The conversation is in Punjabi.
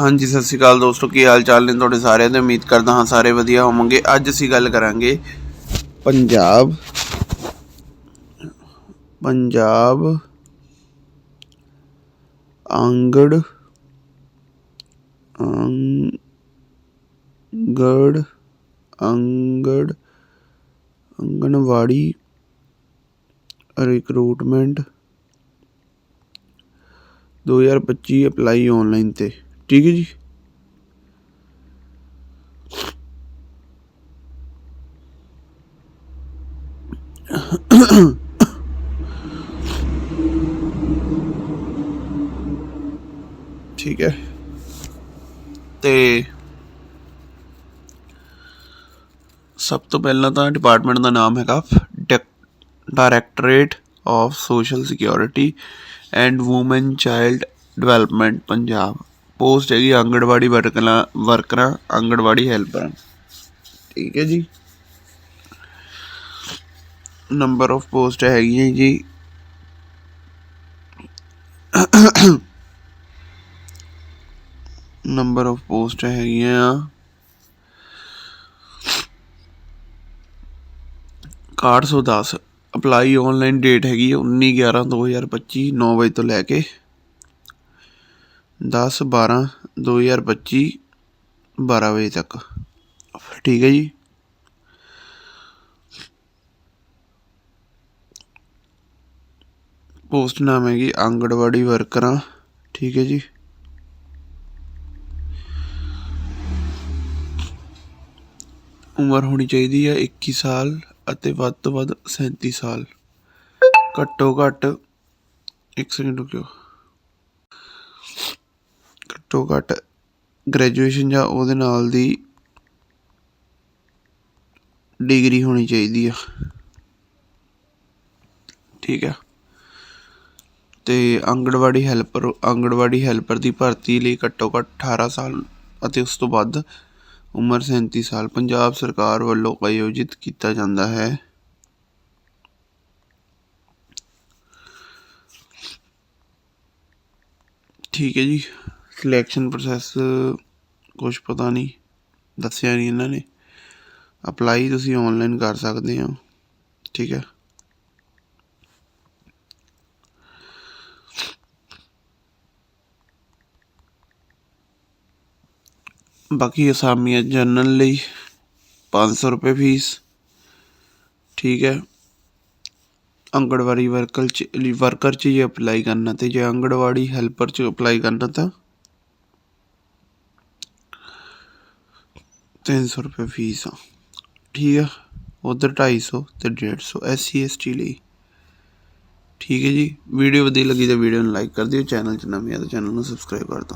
ਹਾਂਜੀ, ਸਤਿ ਸ਼੍ਰੀ ਅਕਾਲ ਦੋਸਤੋ, ਕੀ ਹਾਲ ਚਾਲ ਨੇ ਤੁਹਾਡੇ ਸਾਰਿਆਂ ਦੇ? ਉਮੀਦ ਕਰਦਾ ਹਾਂ ਸਾਰੇ ਵਧੀਆ ਹੋਵੋਗੇ। ਅੱਜ ਅਸੀਂ ਗੱਲ ਕਰਾਂਗੇ ਪੰਜਾਬ ਪੰਜਾਬ, ਆਂਗੜ ਆਂਗੜ ਆਂਗੜ, ਆਂਗਣਵਾੜੀ ਰਿਕਰੂਟਮੈਂਟ 2025 ਅਪਲਾਈ ਆਨਲਾਈਨ ਤੇ। ਠੀਕ ਹੈ ਜੀ। ਠੀਕ ਹੈ। ਤੇ ਸਭ ਤੋਂ ਪਹਿਲਾਂ ਤਾਂ ਡਿਪਾਰਟਮੈਂਟ ਦਾ ਨਾਮ ਹੈਗਾ directorate of social security and women child development Punjab. Post ਹੈਗੀ ਆਂਗਣਵਾੜੀ ਵਰਕਰਾਂ ਵਰਕਰਾਂ, ਆਂਗਣਵਾੜੀ ਹੈਲਪਰਾਂ ਠੀਕ ਹੈ ਜੀ। ਨੰਬਰ ਆਫ ਪੋਸਟ ਹੈਗੀਆਂ ਜੀ। ਨੰਬਰ ਆਫ ਪੋਸਟ ਹੈਗੀਆਂ। ਆ 810 ਅਪਲਾਈ ਆਨਲਾਈਨ ਡੇਟ ਹੈਗੀ 19 11 2025 9 ਵਜੇ ਤੋਂ ਲੈ ਕੇ 10 12 2025 12 ਵਜੇ ਤੱਕ। ਠੀਕ ਹੈ ਜੀ? ਪੋਸਟ ਨਾਮ ਹੈਗੀ ਆਂਗੜਵਾੜੀ ਵਰਕਰਾਂ। ਠੀਕ ਹੈ ਜੀ? ਉਮਰ ਹੋਣੀ ਚਾਹੀਦੀ ਹੈ 21 ਸਾਲ ਅਤੇ ਵੱਧ ਤੋਂ ਵੱਧ 37 ਸਾਲ। ਘੱਟੋ ਘੱਟ ਇੱਕ ਸੈਕਿੰਡ ਰੁਕਿਓ। ਘੱਟੋ ਘੱਟ ਗ੍ਰੈਜੂਏਸ਼ਨ ਜਾਂ ਉਹਦੇ ਨਾਲ ਦੀ ਡਿਗਰੀ ਹੋਣੀ ਚਾਹੀਦੀ ਆ। ਠੀਕ ਹੈ ਤੇ ਆਂਗਣਵਾੜੀ ਹੈਲਪਰ ਆਂਗਣਵਾੜੀ ਹੈਲਪਰ ਦੀ ਭਰਤੀ ਲਈ ਘੱਟੋ ਘੱਟ 18 ਸਾਲ ਅਤੇ ਉਸ ਤੋਂ ਵੱਧ ਉਮਰ 37 ਸਾਲ ਪੰਜਾਬ ਸਰਕਾਰ ਵੱਲੋਂ ਆਯੋਜਿਤ ਕੀਤਾ ਜਾਂਦਾ ਹੈ। ਠੀਕ ਹੈ ਜੀ। ਸਿਲੈਕਸ਼ਨ ਪ੍ਰੋਸੈਸ ਕੁਝ ਪਤਾ ਨਹੀਂ, ਦੱਸਿਆ ਨਹੀਂ ਇਹਨਾਂ ਨੇ। ਅਪਲਾਈ ਤੁਸੀਂ ਆਨਲਾਈਨ ਕਰ ਸਕਦੇ ਹੋ, ਠੀਕ ਹੈ। ਬਾਕੀ ਅਸਾਮੀਆਂ ਜਨਰਲ ਲਈ 500 ਰੁਪਏ ਫੀਸ, ਠੀਕ ਹੈ। ਆਂਗਣਵਾੜੀ ਵਰਕਰ ਚ ਵਰਕਰ ਚ ਜੇ ਅਪਲਾਈ ਕਰਨਾ ਤੇ ਜੇ ਆਂਗਣਵਾੜੀ ਹੈਲਪਰ ਚ ਅਪਲਾਈ ਕਰਨਾ ਤਾਂ 300 ਰੁਪਏ ਫੀਸ ਆ ਠੀਕ ਆ ਉਧਰ 250 ਤੇ 150 ਐਸਸੀ ਐਸਟੀ ਲਈ ਠੀਕ ਹੈ ਜੀ ਵੀਡੀਓ ਵਧੀਆ ਲੱਗੀ ਤਾਂ ਵੀਡੀਓ ਨੂੰ ਲਾਈਕ ਕਰ ਦਿਓ ਚੈਨਲ ਚ ਨਵੇਂ ਆ ਤਾਂ ਚੈਨਲ ਨੂੰ ਸਬਸਕ੍ਰਾਈਬ ਕਰ ਦਿਓ